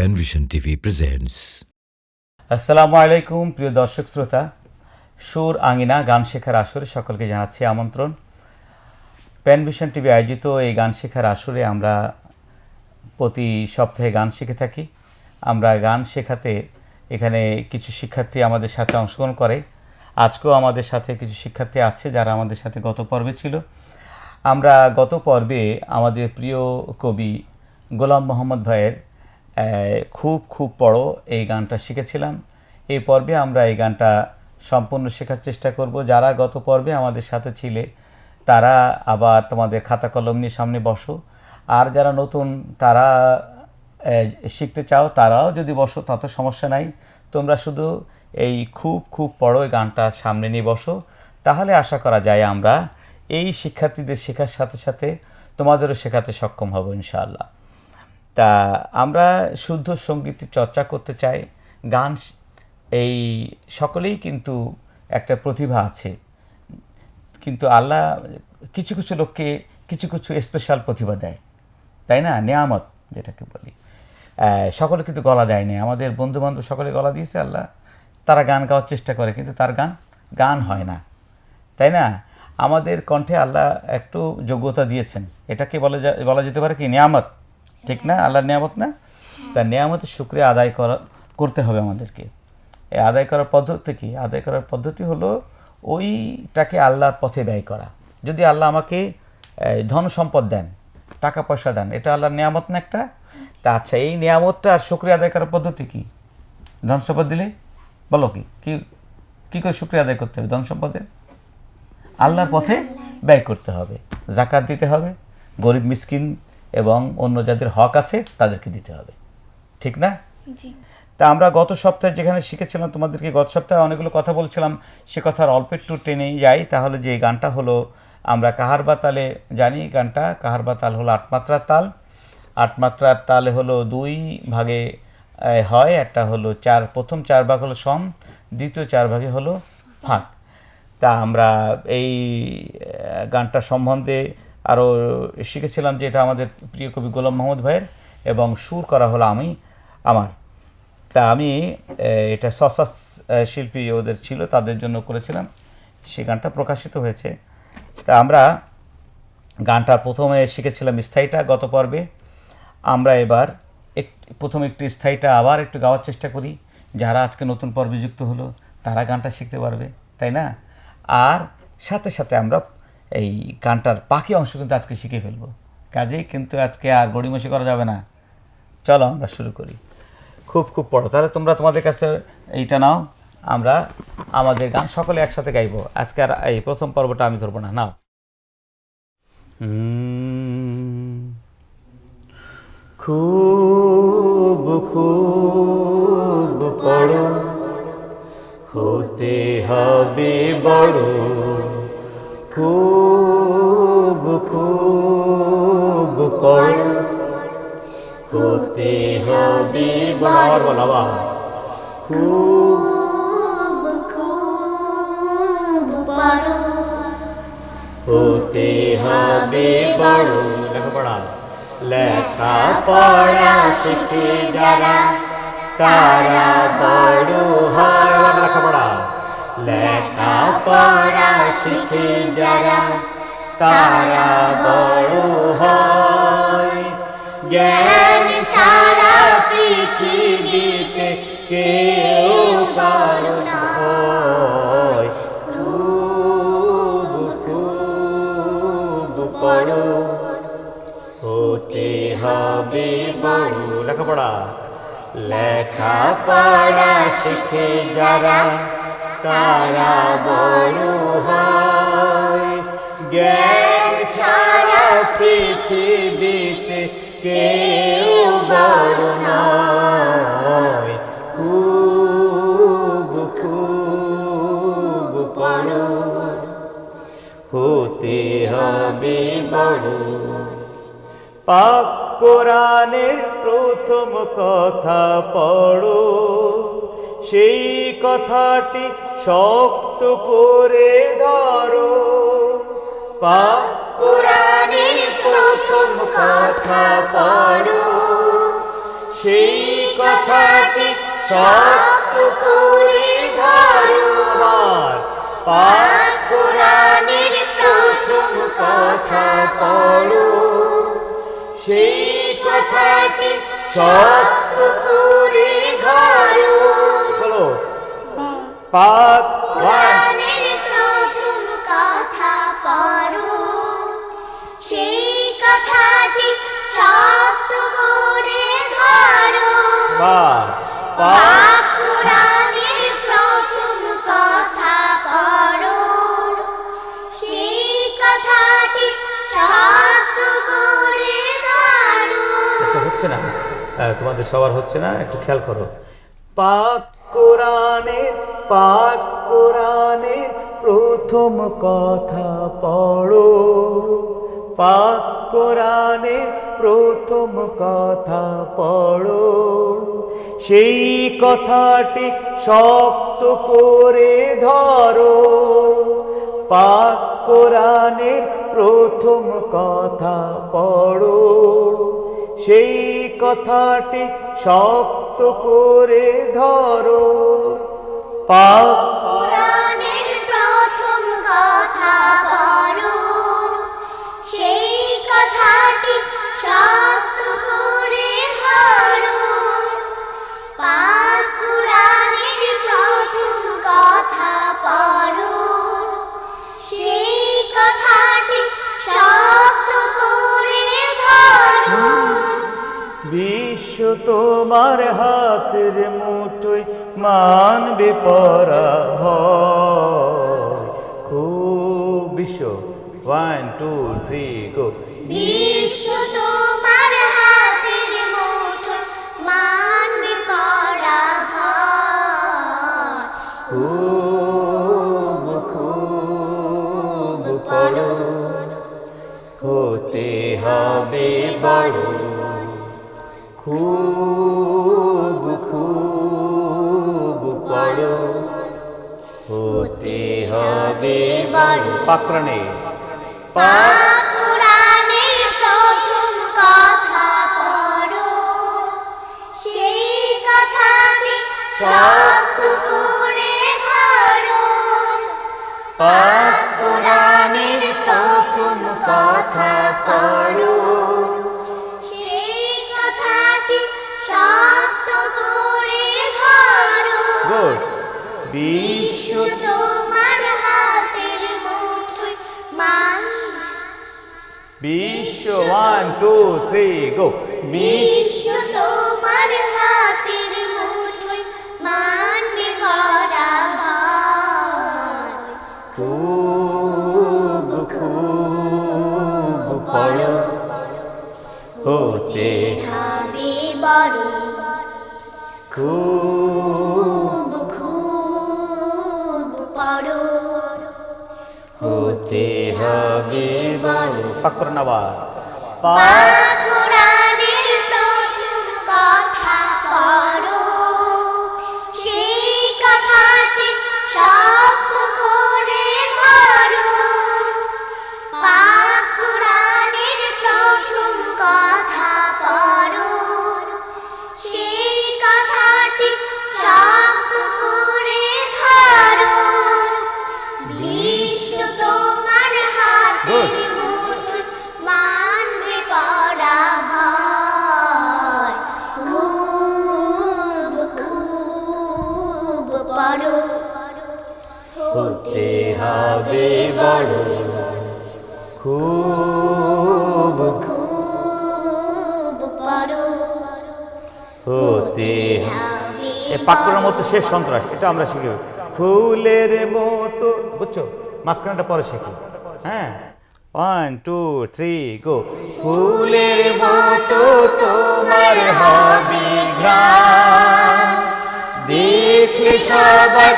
Penvision TV presents. আসসালামু আলাইকুম, প্রিয় দর্শক শ্রোতা। সুর, আঙিনা, গান শেখার আসরে সকলকে জানাচ্ছি আমন্ত্রণ। প্যানভিশন টিভি আয়োজিত এই গান শেখার আসরে আমরা প্রতি সপ্তাহে গান শিখে থাকি। আমরা গান শেখাতে এখানে কিছু শিক্ষার্থী আমাদের সাথে অংশগ্রহণ করে। আজকেও আমাদের সাথে কিছু শিক্ষার্থী আছে যারা আমাদের সাথে গত পর্বে ছিল। আমরা গত পর্বে আমাদের প্রিয় কবি গোলাম মোহাম্মদ ভাইয়ের খুব খুব বড় এই গানটা শিখেছিলাম। এই পর্বে আমরা এই গানটা সম্পূর্ণ শেখার চেষ্টা করব। যারা গত পর্বে আমাদের সাথে ছিলে, তারা আবার তোমাদের খাতা কলম নিয়ে সামনে বসো। আর যারা নতুন, তারা শিখতে চাও, তারাও যদি বসো, তত সমস্যা নাই। তোমরা শুধু এই খুব খুব বড় এই গানটা সামনে নিয়ে বসো। তাহলে আশা করা যায় আমরা এই শিক্ষার্থীদের শেখার সাথে সাথে তোমাদেরও শেখাতে সক্ষম হব, ইনশাআল্লাহ। তা আমরা শুদ্ধ সঙ্গীতের চর্চা করতে চাই। গান এই সকলেই কিন্তু একটা প্রতিভা আছে। কিন্তু আল্লাহ কিছু কিছু লোককে কিছু কিছু স্পেশাল প্রতিভা দেয়। তাই না? নেয়ামত যেটাকে বলি। সকলে কিন্তু গলা দেয়নি। আমাদের বন্ধু বান্ধব সকলে গলা দিয়েছে আল্লাহ। তারা গান গাওয়ার চেষ্টা করে, কিন্তু তার গান গান হয় না। তাই না? আমাদের কণ্ঠে আল্লাহ একটু যোগ্যতা দিয়েছেন। এটাকে বলা বলা যেতে পারে কি? নিয়ামত। ঠিক না? আল্লাহর নিয়ামত না? তা নিয়ামতের শুক্রিয়া আদায় করা, করতে হবে আমাদেরকে। এই আদায় করার পদ্ধতি কি? আদায় করার পদ্ধতি হলো ওইটাকে আল্লাহর পথে ব্যয় করা। যদি আল্লাহ আমাকে ধন সম্পদ দেন, টাকা পয়সা দেন, এটা আল্লাহর নিয়ামত না একটা? তা আচ্ছা এই নিয়ামতটা আর শুক্রিয়া আদায় করার পদ্ধতি কী? ধন সম্পদ দিলে? বলো কি, কী করে শুক্রিয়া আদায় করতে হবে ধন সম্পদের? আল্লাহর পথে ব্যয় করতে হবে। জাকাত দিতে হবে। গরিব মিসকিন এবং অন্য যাদের হক আছে তাদেরকে দিতে হবে। ঠিক না? জি। তা আমরা গত সপ্তাহে যেখানে শিখেছিলাম তোমাদেরকে গত সপ্তাহে অনেকগুলো কথা বলছিলাম। সে কথার অল্প একটু টেনেই যাই তাহলে যে গানটা হলো আমরা কাহার বা তালে জানি গানটা। কাহার বা তাল হলো আটমাত্রার তাল। আটমাত্রার তালে হলো দুই ভাগে হয়। একটা হলো চার প্রথম চার ভাগ হলো সম দ্বিতীয় চার ভাগে হলো ফাঁক। তা আমরা এই গানটা সম্বন্ধে আরও শিখেছিলাম যে এটা আমাদের প্রিয় কবি গোলাম মোহাম্মদ ভাইয়ের এবং সুর করা হলো আমি, আমার। তা আমি এটা সসাস শিল্পী ওদের ছিল, তাদের জন্য করেছিলাম। সে গানটা প্রকাশিত হয়েছে। তা আমরা গানটা প্রথমে শিখেছিলাম স্থায়ীটা গত পর্বে। আমরা এবার এক, প্রথম একটু স্থায়ীটা আবার একটু গাওয়ার চেষ্টা করি। যারা আজকে নতুন পর্বে যুক্ত হলো, তারা গানটা শিখতে পারবে, তাই না? আর সাথে সাথে আমরা এই গানটার বাকি অংশ কিন্তু আজকে শিখে ফেলব। কাজেই কিন্তু আজকে আর গড়িমসি করা যাবে না। চলো আমরা শুরু করি। খুব খুব পড়ো। তাহলে তোমরা তোমাদের কাছে এইটা নাও। আমরা আমাদের গান সকলে একসাথে গাইবো। আজকে আর এই প্রথম পর্বটা আমি ধরবো না। নাও। খুব খুব পড়ো। হতে হবে বড় খুব খুব পড়ো হতে হবে বড় বলো খুব খুব হতে হবে বড় লেখাপড়া। লেখাপড়া শিখে যারা তারা বড় হয়। আবার লেখাপড়া লেখাপড়া শিখে যারা তারা বড় হয়। জ্ঞান ছাড়া পৃথিবীতে কেউ কারও নয় খুব খুব পড়ো। হতে হবে বড়। লেখাপড়া। লেখাপড়া শিখে যারা তারা বড় হয়। জ্ঞান ছাড়া পৃথিবীতে কেউ বড় নয়। খুব খুব পড়ো। হতে হবে বড়। পাক কোরআনের প্রথম কথা পড়ো। সেই কথাটি শক্ত করে ধরো। কোরআনের প্রথম কথা পড়ো। সেই কথাটি শক্ত করে পাক কোরআনের প্রথম কথা পড়ো। সেই কথাটি শক্ত করে ধরো। পাক কোরআনের প্রথম কথা পড়ো। সেই কথাটি শক্ত করে ধরো। পাক কোরআনের প্রথম কথা পড়ো। সেই কথাটি শক্ত করে ধরো। হচ্ছে না। তোমাদের সবার হচ্ছে না? একটু খেয়াল করো। পাক কোরআনে পাক কোরআনে প্রথম কথা পড়ো। পাক কোরআনে প্রথম কথা পড়ো। সেই কথাটি শক্ত করে ধরো। পাক কোরআনের প্রথম কথা পড়ো। সেই কথাটি শক্ত করে ধরো। পাক। কোরআনের প্রথম কথা পড়ো। সেই কথাটি শক্ত করে ধরো। পাক কোরআনের প্রথম কথা পড়ো। সেই কথাটি শক্ত করে ধরো। বিশ্ব তোমার হাতের মুঠোয় মানবে পরাভয় খুব বিশ্ব। ওয়ান টু থ্রি গো বিশ্ব বড় টু থ্রি গো বিশ্ব তোমার হাতের মুঠোয় মানবে পরাভয় খুব খুব পড়ো হতে হবে বড় খুব খুব পড়ো হতে হবে বড় পাকর 八 হতে হবে বড়। খুব খুব হতে এ পাকড়ের মতো শেষ সন্ত্রাস এটা আমরা শিখি ফুলের মতো বুঝছ? মাঝখানটা পরে শিখি। হ্যাঁ? ওয়ান টু থ্রি গো ফুলের মতো তোমার হবে ঘ্রাণ। দেখলে সবার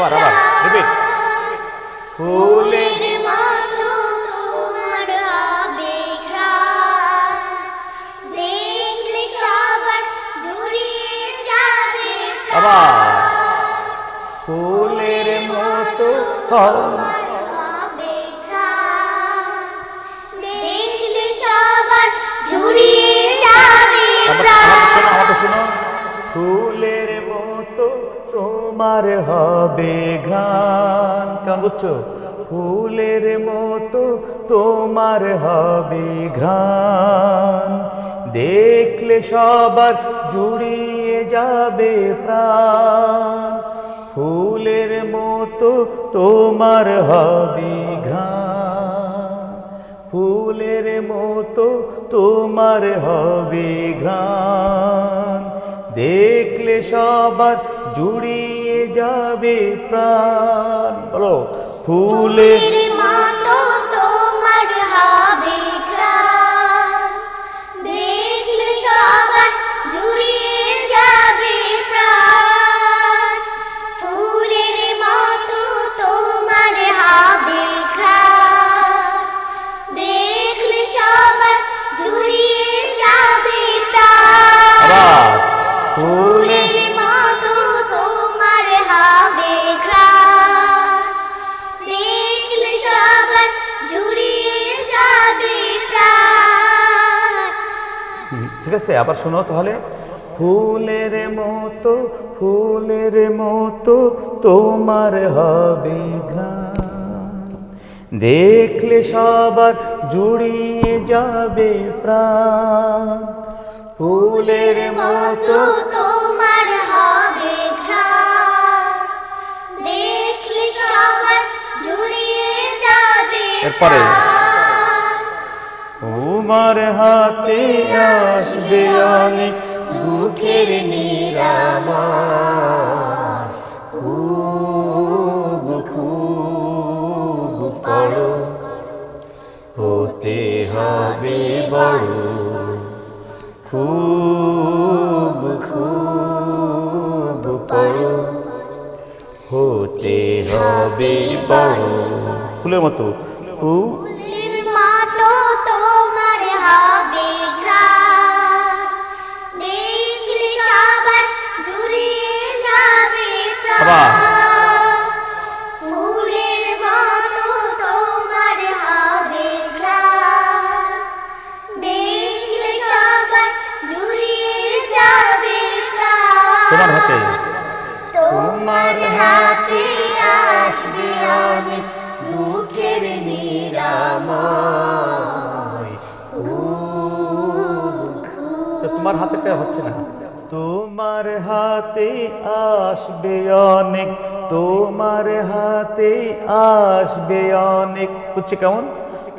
আবার আবার রিপিট। ফুলের ফুলের মতো তোমার হবে দেখলে সবার জুড়িয়ে আবার। ফুলের মতো তোমার হবে ঘ্রাণ। কেমন বুঝছ, ফুলের মতো তোমার হবে ঘ্রাণ। দেখলে সবার জুড়িয়ে যাবে প্রাণ। ফুলের মতো তোমার হবে ঘ্রাণ। ফুলের মতো তোমার হবে ঘ্রাণ। দেখলে সবার জুড়িয়ে যাবে প্রাণ। বলো ফুলের আছে আবার শোনো তাহলে ফুলের মতো ফুলের মতো তোমার হবে ঘ্রাণ দেখলে সবার জুড়িয়ে যাবে প্রাণ ফুলের মতো তোমার হবে দেখলে সবার জুড়িয়ে যাবে এরপরে? প্রাণ। তোমার হাতে আসবে অনেক দুঃখের নিরাময়। খুব খুব হতে হবে বড়। খুব খুব বড় হতে হবে বড়। ফুলের মতো। খুব তোমার হাতেটা হচ্ছে না। তোমার হাতে আসবে অনেক, তোমার হাতে আসবে অনেক। হচ্ছে কেমন?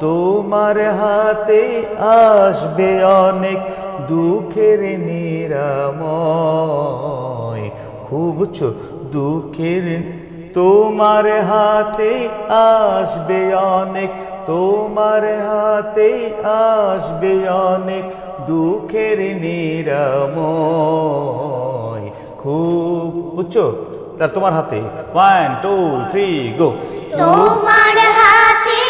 তোমার হাতে আসবে অনেক দুঃখের নিরাময়। খুব বুঝছ? দুঃখের তোমার হাতে আসবে অনেক, তোমার হাতে আসবে অনেক। দুঃখের নিরাময়। খুব বুঝছ? তার তোমার হাতে। ওয়ান টু থ্রি গো তোমার হাতে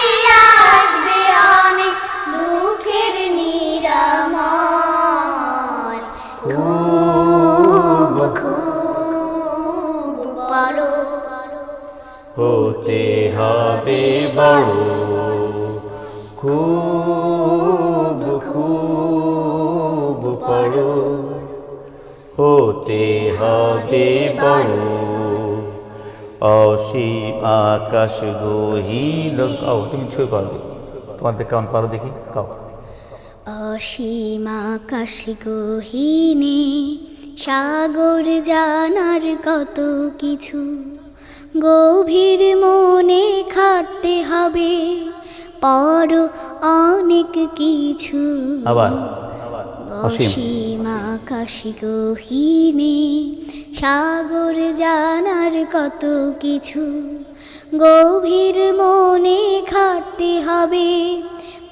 আসবে অনেক দুঃখের নিরাময়। খুব খুব বড়। হতে হবে বড়। খুব হতে হবে বড়। অসীম আকাশ গহীন কাও তুমি ছুঁয়ে করবে তোমাদের কেমন পারো দেখি? কাও। অসীম আকাশ গহীনে সাগর জানার কত কিছু গভীর মনে খাটতে হবে পর অনেক কিছু। আবার। অসীম। আকাশ গহীনে সাগর জানার কত কিছু? গভীর মনে খাটতে হবে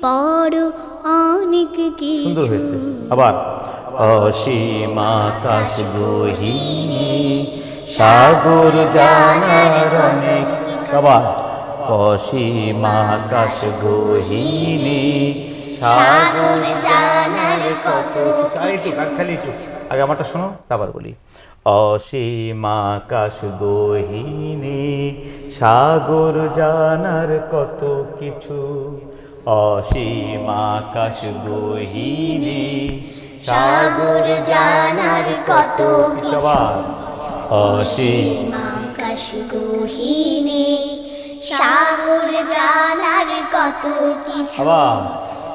পর অনেক কিছু। আবার। অসীম আকাশ গহীনে সাগর জানার অনেক আবার। অসীম আকাশ গহীনে সাগর জানার কত একটু। আগে আমারটা শোনো তারপর বলি। অসীম আকাশ গহিনী সাগর জানার কত কিছু। অসীম আকাশ গহিনী সাগর জানার কত কিছু। অসীম আকাশ গহিনে সাগর জানার কত কিছু।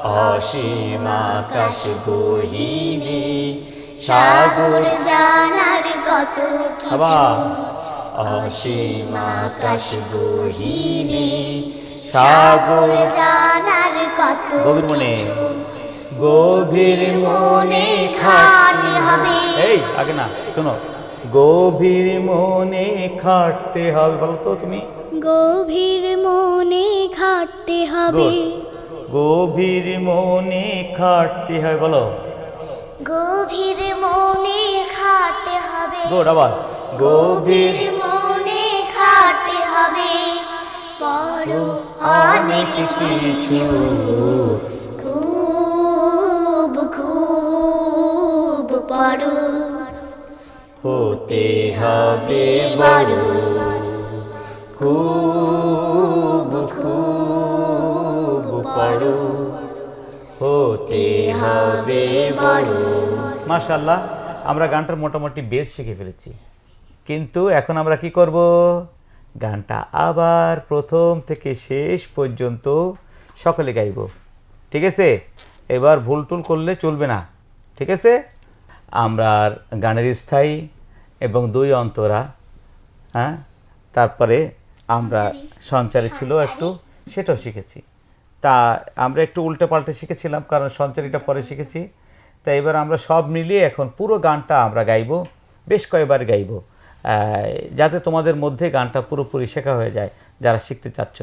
অসীম আকাশ গহিনী সাগর জানার কত কিছু? অসীম আকাশ গহিনী সাগর জানার কত গভীর মনে কিছু? গভীর মনে খাটতে হবে। এই আগে না শোনো। গভীর মনে খাটতে হবে বলো তো তুমি। গভীর মনে খাটতে হবে। গভীর মনে খাটতে হবে বলো। গভীর মনে খাটতে হবে। গুড আবার। গভীর মনে খাটতে হবে। বড় অনেক কিছু খুব খুব বড়। হতে হবে বড়। খুব বড় হতে হবে বড়। মাশাল্লাহ আমরা গানটার মোটামুটি বেশ শিখে ফেলেছি। কিন্তু এখন আমরা কি করব? গানটা আবার প্রথম থেকে শেষ পর্যন্ত সকলে গাইব। ঠিক আছে? এবার ভুল টুল করলে চলবে না। ঠিক আছে? আমরা আর গানের স্থায়ী এবং দুই অন্তরা হ্যাঁ? তারপরে আমরা সঞ্চারী ছিল একটু সেটাও শিখেছি। তা আমরা একটু উল্টে পাল্টে শিখেছিলাম, কারণ সঞ্চারীটা পরে শিখেছি। তা এবার আমরা সব মিলিয়ে এখন পুরো গানটা আমরা গাইব, বেশ কয়েকবার গাইবো যাতে তোমাদের মধ্যে গানটা পুরোপুরি শেখা হয়ে যায়, যারা শিখতে চাচ্ছ।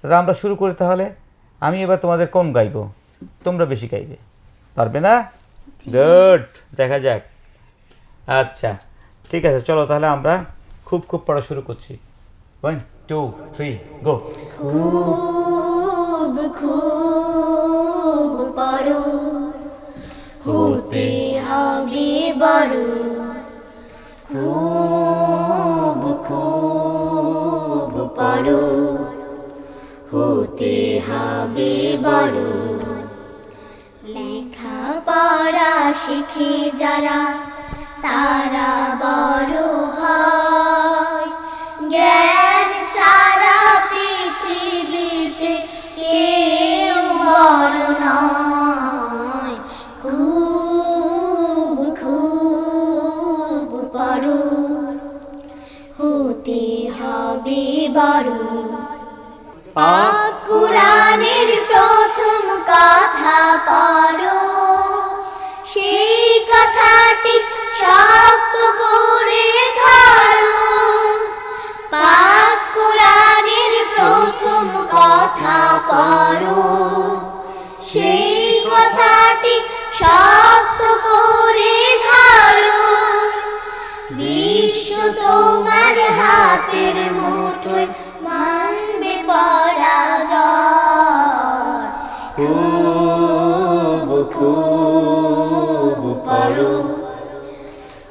দাদা আমরা শুরু করি তাহলে। আমি এবার তোমাদের কম গাইবো, তোমরা বেশি গাইবে। পারবে না? গুড দেখা যাক। আচ্ছা ঠিক আছে, চলো তাহলে আমরা খুব খুব পড়া শুরু করছি। ওয়ান টু থ্রি গো খুব বড়। হতে হবে বড়। খুব খুব বড়। হতে হবে বড়। লেখা পড়া শিখে যারা, তারা বড় কুরআনের প্রথম কথা পড়ো। সেই কথাটি শক্ত করে ধরো। পাক কুরআনের প্রথম কথা পড়ো। সেই কথাটি শক্ত করে ধরো। বিশ্ব তোমার হাতের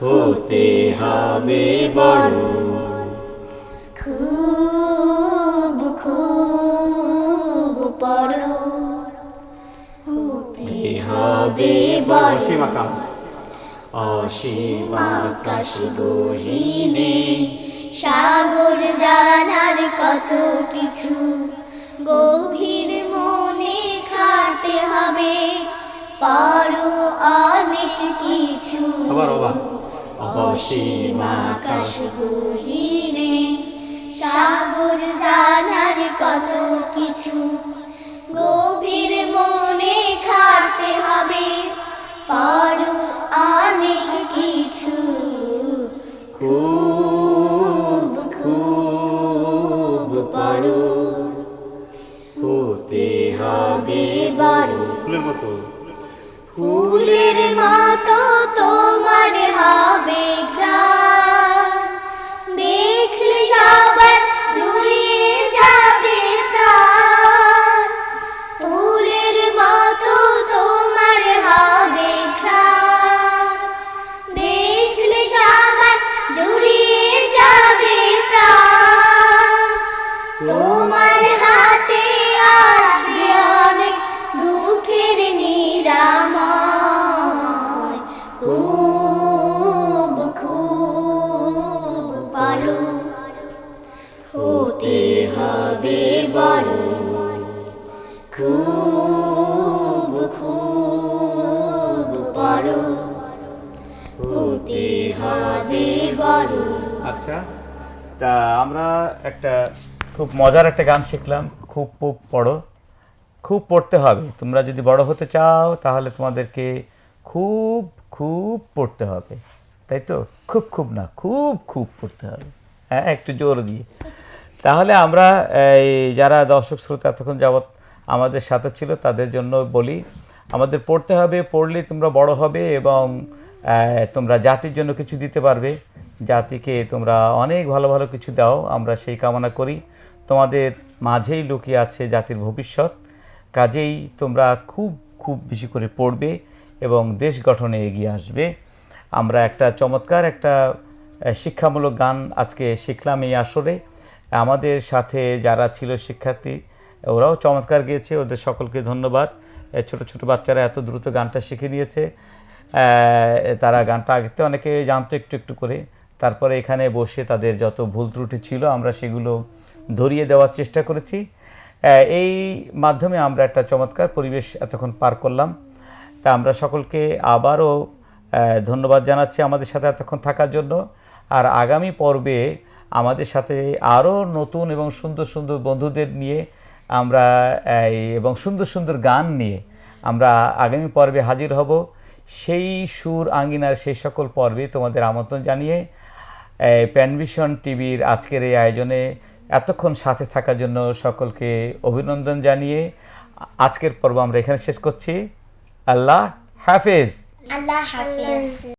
হতে হবে বড়। খুব খুব বড় হতে হবে বড়। অসীম আকাশ। অসীম আকাশ গহিনে সাগর জানার কত কিছু। গভীর মনে খাটতে হবে। পারো অনেক কিছু। আবার। আবার অসীম আকাশ গহিনে সাগর জানার কত কিছু? গভীর মনে খাটতে হবে, পারো অনেক কিছু। খুব খুব পারো খুব মজার একটা গান শিখলাম, খুব খুব পড়ো। খুব পড়তে হবে। তোমরা যদি বড় হতে চাও, তাহলে তোমাদেরকে খুব খুব পড়তে হবে। তাই তো? খুব খুব না, খুব খুব পড়তে হবে। হ্যাঁ একটু জোর দিয়ে। তাহলে আমরা, এই, যারা দর্শক শ্রোতা এতক্ষণ যাবৎ আমাদের সাথে ছিল, তাদের জন্য বলি, আমাদের পড়তে হবে, পড়লে তোমরা বড় হবে এবং তোমরা জাতির জন্য কিছু দিতে পারবে। জাতিকে তোমরা অনেক ভালো ভালো কিছু দাও। আমরা সেই কামনা করি। তোমাদের মাঝেই লুকিয়ে আছে জাতির ভবিষ্যৎ। কাজেই তোমরা খুব খুব বেশি করে পড়বে এবং দেশ গঠনে এগিয়ে আসবে। আমরা একটা চমৎকার একটা শিক্ষামূলক গান আজকে শিখলাম এই আসরে। আমাদের সাথে যারা ছিল শিক্ষার্থী, ওরাও চমৎকার গিয়েছে। ওদের সকলকে ধন্যবাদ। ছোট ছোট বাচ্চারা এত দ্রুত গানটা শিখে নিয়েছে। তারা গানটা আগেতে অনেকে জানতো একটু একটু করে। তারপরে এখানে বসে তাদের যত ভুল ত্রুটি ছিল, আমরা সেগুলো ধরিয়ে দেওয়ার চেষ্টা করেছি। এই মাধ্যমে আমরা একটা চমৎকার পরিবেশ এতক্ষণ পার করলাম। তা আমরা সকলকে আবারও ধন্যবাদ জানাচ্ছি আমাদের সাথে এতক্ষণ থাকার জন্য। আর আগামী পর্বে আমাদের সাথে আরও নতুন এবং সুন্দর সুন্দর বন্ধুদের নিয়ে আমরা এবং সুন্দর সুন্দর গান নিয়ে আমরা আগামী পর্বে হাজির হব। সেই সুর আঙ্গিনার সেই সকল পর্বে তোমাদের আমন্ত্রণ জানিয়ে প্যানভিশন টিভির আজকের এই আয়োজনে এতক্ষণ সাথে থাকার জন্য সকলকে অভিনন্দন জানিয়ে আজকের পর্ব আমরা এখানে শেষ করছি। আল্লাহ হাফেজ। আল্লাহ হাফিজ।